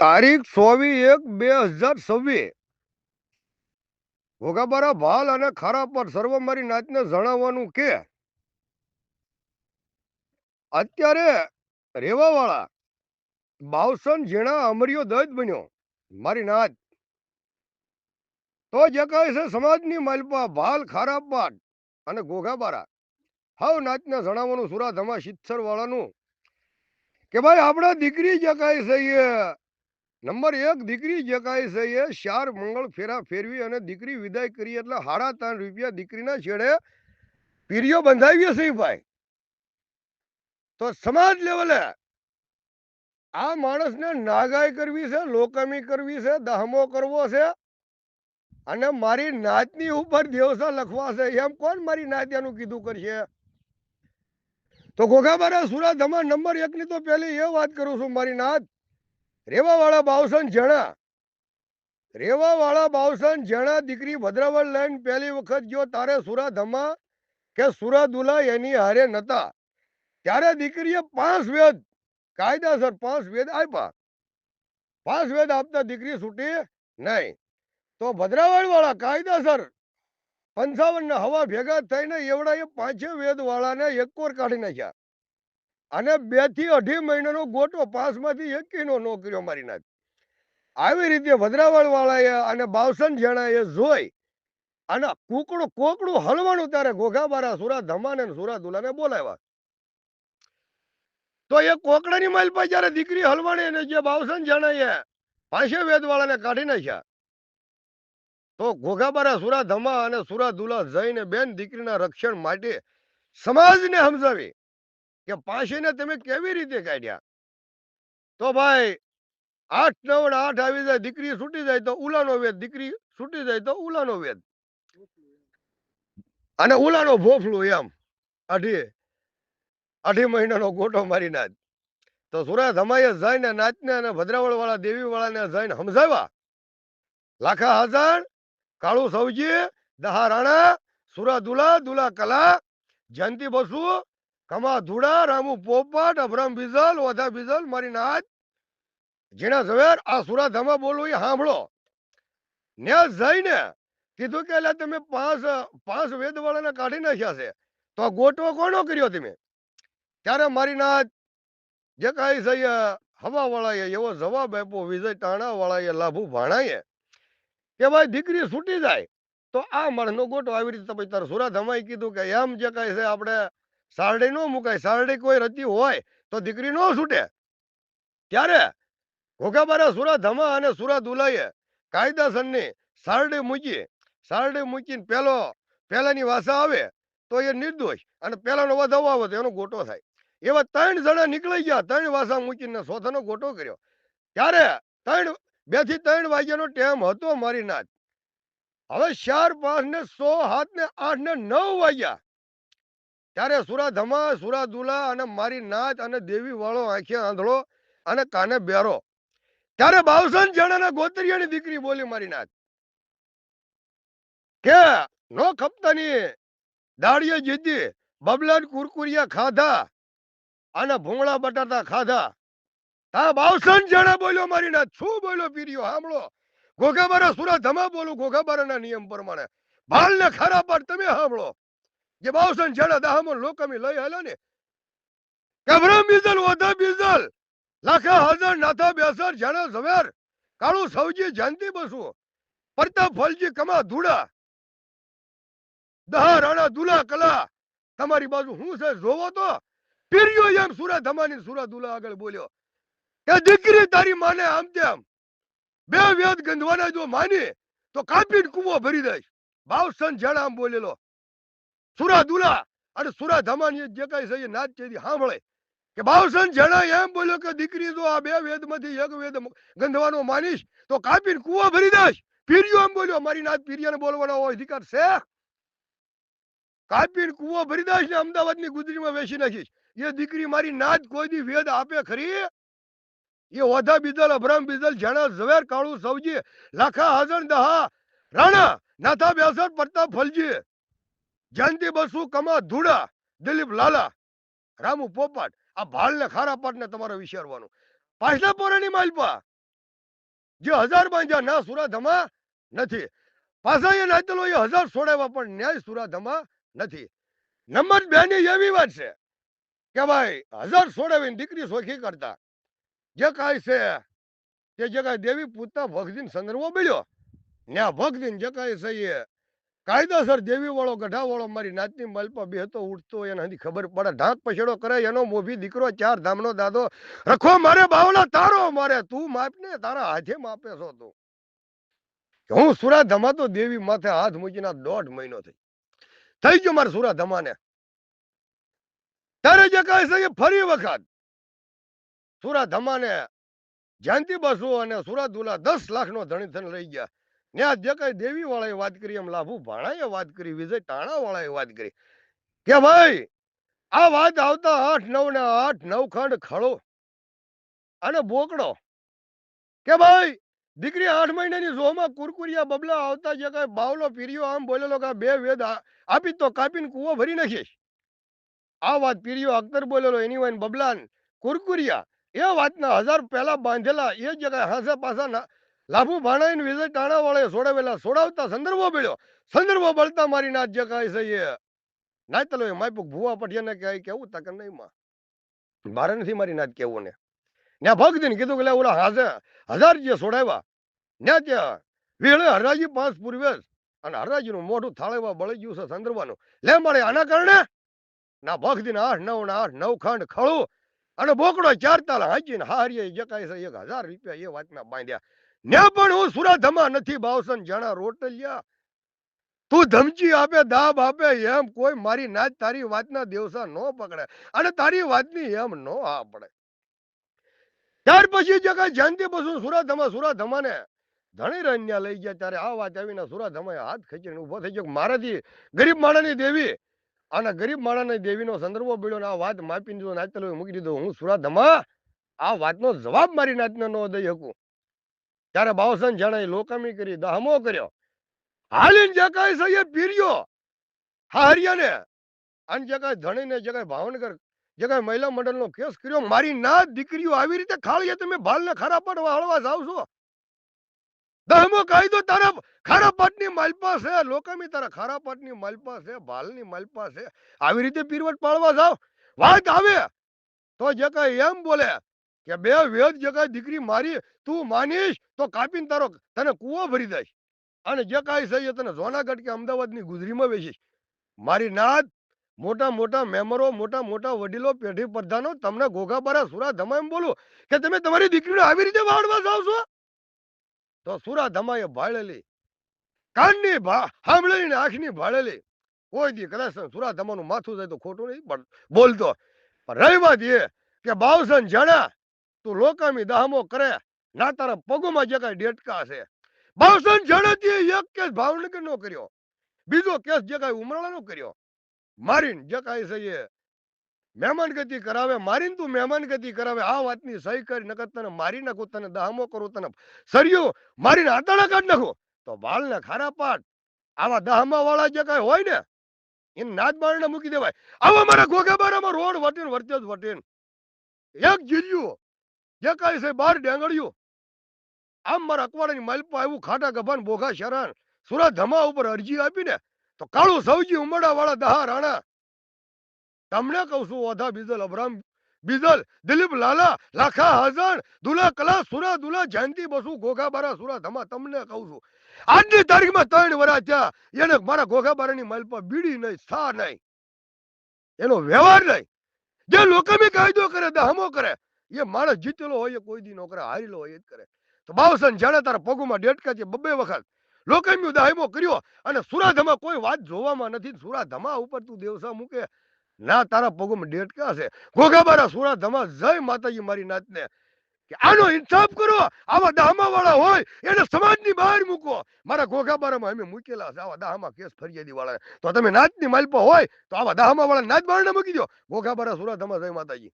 તારીખ ચોવીસ એક બે હજાર છવ્વીસ. ભોગાબારા ભાલ અને ખારા પર સર્વ મારી નાતને જણાવવાનું કે, અત્યારે રેવાવાળા બાવસન ઝીણા અમરિયો દજ બન્યો, મારી નાત. તો જે કહે છે સમાજની માલપા ભાલ, ખરાબ પાટ અને ઘોઘાબારા હાવ નાતને જણાવવાનું સુરા ધમા વાળાનું કે ભાઈ, આપણા દીકરી જે કહે છે એ નંબર એક, દીકરી જે છે એ ચાર મંગળ ફેરા ફેરવી અને દીકરી વિદાય કરી એટલે હાડા ત્રણ રૂપિયા દીકરીના છેડે પીરીઓ બંધાવીએ છે ભાઈ. તો સમાજ લેવલે આ માણસને નાગાઈ કરવી છે, લોકમી કરવી છે, દહમો કરવો છે અને મારી નાતની ઉપર દેવસા લખવા છે. એમ કોણ મારી નાત્યાનું કીધું કરશે? તો ઘોઘાબારા સુરત ધમા નંબર એકની તો પહેલી એ વાત કરું છું, મારી નાત રેવાવાળા બાવસન જણા. રેવાવાળા બાવસન જણા દીકરી ભદ્રાવળ લઈને પહેલી વખત ગયો તારે સુરા ધમા કે સુરા દુલા એની હારે નતા. ત્યારે દીકરીએ પાંચ વેદ, કાયદાસર પાંચ વેદ આપ્યા. પાંચ વેદ આપતા દીકરી છૂટી નહીં. તો ભદ્રાવળ વાળા કાયદાસર પંચાવન હવા ભેગા થઈને એવડા એ પાંચે વેદ વાળાને એક કોર કાઢી નાખ્યા. અને બેથી અઢી મહિનાનો ગોટો પાસમાંથી એકેયનો નો કર્યો મારી નાખી. આવી રીતે ભદ્રાવળ વાળાએ અને બાવસન જણાએ જોઈ અને કુકડું કોકડું હલવાનું ત્યારે ઘોઘાબારા સુરા ધમાને સુરા દુલાને બોલાવ્યા. તો એ કોકડાની માલ પર જયારે દીકરી હલવાણી અને જે બાવસન જણાએ પાંચે વેદ વાળાને કાઢી નાખ્યા. તો ઘોઘાબારા સુરા ધમા અને સુરા દુલા જઈને બેન દીકરીના રક્ષણ માટે સમાજને સમજાવી કે પાસીને તમે કેવી રીતે કાઢ્યા? તો ભાઈ, આઠ નવ આઠ આવી જાય, દીકરી છૂટી જાય તો ઉલાનો વેદ, દીકરી છૂટી જાય તો ઉલાનો વેદ. અને ઉલાનો ભોફલું એમ, અઢી અઢી મહિનાનો ગોટો મારી નાચ તો સુરા ધમાએ જઈને નાચને અને ભદ્રાવળ વાળા દેવી વાળાને જઈને સમજાવ્યા. લાખા હાજર, કાળુ સૌજી દહા રાણા સુરા દુલા દુલા કલા, જયંતિ બસુ કમા ધુડા રામુ પોપટ, અભ્રમ બીજલ, ઓધા બીજલ, મારી નાચ જીણા ઝવેર આ સુરા ધમા બોલવું એ સાંભળો ને જઈને કીધું કે એટલે તમે પાંચ પાંચ વેદ વાળાને કાઢી નાખ્યા છે. તો આ ગોટવો કોનો કર્યો તમે? ત્યારે મારી નાચ જે કાંઈ છે એ હવા વાળાએ એવો જવાબ આપ્યો, વિજય ટાણા વાળાએ લાભુ ભાણાએ, કે ભાઈ દીકરી છૂટી જાય, તો આ માણસનો ગોટો આવી રીતે પછી તારે સુરા ધમાઈ કીધું કે એમ જે કાંઈ છે આપણે સારડી નો મુકાય, સારડી કોઈ રચી હોય તો દીકરી નો છૂટે. ત્યારે ઘોઘાબારા સુરા ધમા અને સુરા દુલાઈએ કાયદાસરની સારડી મૂકી, સારડી મૂકીને પેલો, પેલાની વાસા આવે તો એ નિર્દોષ અને પેલાનો વધાવો આવે તો એનો ગોટો થાય. એવા ત્રણ જણા નીકળી ગયા, ત્રણ વાસા મૂકીને સોથાનો ગોટો કર્યો. ત્યારે ત્રણ, બેથી ત્રણ વાગ્યાનો ટાઈમ હતો મારી નાચ હવે ચાર, પાંચ ને સો, સાત ને આઠ ને નવ વાગ્યા. ત્યારે સુરા ધમા સુરા દુલા અને મારી નાચ અને દેવી વાળો આંખે આંધળો અને કાને બેરો. ત્યારે બાવસન જણાના ગોતરિયાની દીકરી બોલી મારી નાચ કે, નો ખપતાની દાળીએ જીતી બબલન કુરકુરિયા ખાધા અને ભૂંગળા બટાટા ખાધા. તા બાવસન જણા બોલ્યો મારી નાચ શું બોલ્યો પીર્યો? સાંભળો ઘોઘાબારા સુરા ધમા બોલું ઘોઘાબારાના નિયમ પ્રમાણે. ભાલ ને ખરા પર તમે સાંભળો જે બાવસન જણા દાહમો લોકમી લઈ હાલ્યો ને કબરમ બીજલ, ઓધા બીજલ, લાખા હાજર નાથા બેસર, જણા ઝવેર, કાળુ સૌજી જાનતી બસુ પરતા ફલજી, કમા ધૂડા દહા રાણા દુલા કલા, તમારી બાજુ હું છે જોવો તો, પીર્યો એમ સુરા ધમાની સુરા દુલા આગળ બોલ્યો, કે દીકરી તારી માને આમ તેમ, બે વેદ ગંધવાના જો માની, તો કાપીને કુવો ભરી દઈશ. બાવસન જણા આમ બોલેલો સુરા દુલા અને સુરા ધમાની જે કઈ છે એ નાદ છે સાંભળે. કે બાવસન જણા એમ બોલ્યો કે દીકરી જો આ બે વેદમાંથી એક વેદ ગંધવાનો માનીશ, તો કાપીને કુવો ભરી દઈશ. પીર્યો એમ બોલ્યો, મારી નાદ પીરિયાને બોલવાનો અધિકાર છે? કાપીને કુવો ભરી દઈશ ને અમદાવાદની ગુજરીમાં વેચી નાખીશ. એ દીકરી મારી નાદ કોઈ દી વેદ આપે ખરી? એ ઓધા બીજલ, અભરામ બીજલ જણા ઝવેર, કાળુ સૌજી લાખા હાજર દહા, રાણા, નાથા, બેસર પ્રતાપ ફલજી. જયંતિ બસુ કમા ધુડા દિલીપ લાલા, રામુ પોપટ, આ ભાલ ને ખારા પાટ ને તમારે વિચારવાનું. પાછલા પોરાની માલપા જે હજાર બાંધ્યા, ના સુરાધમા નથી. પાછા એ નાચેલો એ હજાર છોડાવ્યા, પણ ન્યાય સુરાધમા નથી. નંબર બે ની એવી વાત છે કે ભાઈ, હજાર છોડાવીને દીકરી સોખી કરતા. જે કાંઈ છે, તે જે કાંઈ દેવી પૂતના ભગજીન સંદર્ભો મળ્યો. ન્યા ભગજીન જે કાંઈ છે એ કાયદાસર દેવી વાળો ગઢા વાળો મારી નાતની મલપા બેહતો ઉઠતો એને હજી ખબર પડે. ઢાંક પછેડો કરે, એનો મોભી દીકરો, ચાર ધામનો દાદો, રખો મારે બાવલા, તારો મારે, તું માપ ને, તારા હાથે માપે છો તું. હું સુરા ધમા તો દેવી માથે હાથ મૂકીને દોઢ મહિનો થઈ થઈ ગયો મારે સુરા ધમાને. તારે જે કહે છે કે ફરી વખત. સુરા ધમાને જયંતિ બસુ અને સુરા દુલા દસ લાખ નો ધણી થઈને લઈ ગયા. ત્યાં જે કઈ દેવી વાળાએ વાત કરી, એમ લાભુ ભાણાએ વાત કરી, વિજય ટાણા વાળાએ વાત કરી, કે ભાઈ, આ વાત આવતા આઠ નવ ને આઠ નવ ખંડ ખળો અને બોકડો, કે ભાઈ, દીકરી આઠ મહિનાની જોમાં કુરકુરિયા બબલા આવતા જે કઈ બાવલો પીરિયો આમ બોલેલો કે બે વેદ આપી તો કાપીને કૂવો ભરી નાખીશ. આ વાત પીરિયો અખ્તર બોલેલો, એની વાઈન બબલાન, કુરકુરિયા, એ વાતના હજાર પહેલા બાંધેલા, એ જગ્યાએ હાંસા પાસા લાભુ ભાણાઈને વિજય ટાણા વાળે સોડાવેલા સોડાવતા સંદર્ભો મળ્યો. સંદર્ભો બળતા મારી નાથ જે કાંઈ છે એ. નાચતલો એ માયપુક ભુવા પઠિયાને કે કેવું તક નહીં માં. મારે નથી મારી નાથ કેવું ને ને ભગતીને કીધું કે ઓલા હાજે, હજાર જે સોડાવ્યા ને ત્યાં વેળે હરાજી પાંચ પૂર્વેશ અને હરાજીનું મોઢું થાળેવા બળી ગયું છે સંદર્ભાનું. લે મળે આના કારણે? ના ભગતીને આઠ, નવ ને આઠ, નવ ખંડ ખળું, અને બોકડો ચાર તાલ હાંચીને હારીએ, જે કાંઈ છે એક હજાર રૂપિયા એ વાતમાં બાંધ્યા. ન્યા પણ હું સુરાધમા નથી બાવસન, જાણા રોટલિયા. તું ધમકી આપે, દાબ આપે, એમ કોઈ મારી નાચ તારી વાતના દેવસા નો પકડે. અને તારી વાતની એમ નો આ પડે ત્યાર પછી જે કઈ જયંતિ બસુ સુરાધમા સુરાધમાને ધણી રન્યા લઈ ગયા. ત્યારે આ વાત આવીને સુરાધમાએ હાથ ખેંચીને ઊભો થઈ ગયો મારાથી ગરીબ માણાની દેવી અને ગરીબ માણાની દેવીનો સંદર્ભો ને આ વાત માપીને જો નાચેલો મૂકી દીધો હું સુરાધમા આ વાતનો જવાબ મારી નાચને ન દઈ શકું. ત્યારે બાવસન જાણે લોકામી કરી, દહમો કર્યો. હાલીને જે કાંઈ છે પીર્યો. હારિયાને. અને જે કાંઈ ધણીને જે કાંઈ ભાવનગર, જે કાંઈ મહિલા મંડળનો કેસ કર્યો, મારી ના દીકરીઓ આવી રીતે ખાળીએ તમે ભાલને ખરા પટ હળવા જાવ છો? દહમો કાયદો તારા ખારા પાટની માલપા છે, લોકામી તારા ખારા પાટની માલપા છે, ભાલની માલપા છે. આવી રીતે પીરવટ પાડવા જાવ. વાત આવે. તો જે કાંઈ એમ બોલે કે બે વેદ જગા દીકરી મારી, તું માનીશ તો કાપીને તારો તને કૂવો ભરી દઈશ. અને જે કાંઈ થઈ તને જોનાગઢ કે અમદાવાદની ગુજરીમાં વેચીશ. મારી નાદ મોટા મોટા મેમરો, મોટા મોટા વડીલો, પેઢી પ્રધાનો, તમને ઘોઘાબારા સુરા ધમા એમ બોલું કે તમે તમારી દીકરીને આવી રીતે વાળવા જાવ છો? તો સુરા ધમાએ ભાળેલી, કાનની સાંભળેલી ને આંખની ભાળેલી. કોઈ દી કદાચ સુરા ધમાનું માથું જાય તો ખોટું નહીં બોલતો. પણ રહી વાત કે બાવસન જાણા તું લોકામી દહમો કરે, ના તારા પગોમાં જે કાંઈ ડેટકા છે. બાવસન જાણેથી એક કેસ ભાવનગર નો કર્યો. બીજો કેસ જે કાંઈ ઉમરાળા નો કર્યો. મારીને જે કાંઈ છે એ મહેમાન ગતિ કરાવે, મારીને તું મહેમાન ગતિ કરાવે, આ વાતની સહી કરી, નકર તને મારી નાખું, તને દહમો કરું, તને સરિયો મારીને આતાડા કાઢ નાખું. તો વાળને ખારા પાટ આવા દહમા વાળા જે કાંઈ હોય ને, એને નાદ બારણે મૂકી દેવાય. આવા મારા ગોગાબારામાં રોડ વટીન વર્તે જ વટીન. એક જીર્યું જે કાંઈ છે બાર ડેંગળ્યું. આમ મારા અકવાડાની માલપા આવ્યું ખાટા ગભાન બોઘા શરણ સુરત ધમા ઉપર અરજી આપીને તો કાળું સૌજી ઉમડા વાળા દહા રાણા. તમને કહું છું, ઓધા બીજલ અબરામ બીજલ, દિલીપ લાલા, લાખા હાજર, દુલા કલા, સુરા દુલા, જયંતિ બસુ ગોગાબારા સુરા ધમા, તમને કહું છું. આજની તારીખમાં ત્રણ વરા થયા. એને મારા ગોગાબારાની માલપા બીડી નહીં સા નહીં. એનો વ્યવહાર નહીં. જે લોકો બી કાયદો કરે, દહમો કરે એ માણસ જીતેલો હોય કોઈ દી નોકરા હારેલો હોય જ કરે. તો બાવસન જાણે તારા પગોમાં ડેટકા છે બબ્બે વખત. લોકમ્યુ દાયમો કર્યો અને સુરાધમાં કોઈ વાત જોવામાં નથી. સુરાધમા ઉપર તું દેવસા મૂકે. ના, તારા પગોમાં ડેટકા છે. ગોગાબારા સુરાધમા જય માતાજી મારી નાતને. કે આનો ઇન્સાફ કરો. આવા દાહમા વાળા હોય એને સમાજની બહાર મૂકો. મારા ઘોઘાબારામાં અમે મૂકેલા છે. આવા દાહમાં કેસ ફરિયાદી વાળા તો તમે નાચની માલપા હોય તો આવા દાહમા વાળા નાચ બારણે મૂકી દો ઘોઘાબારા સુરાધમા જય માતાજી.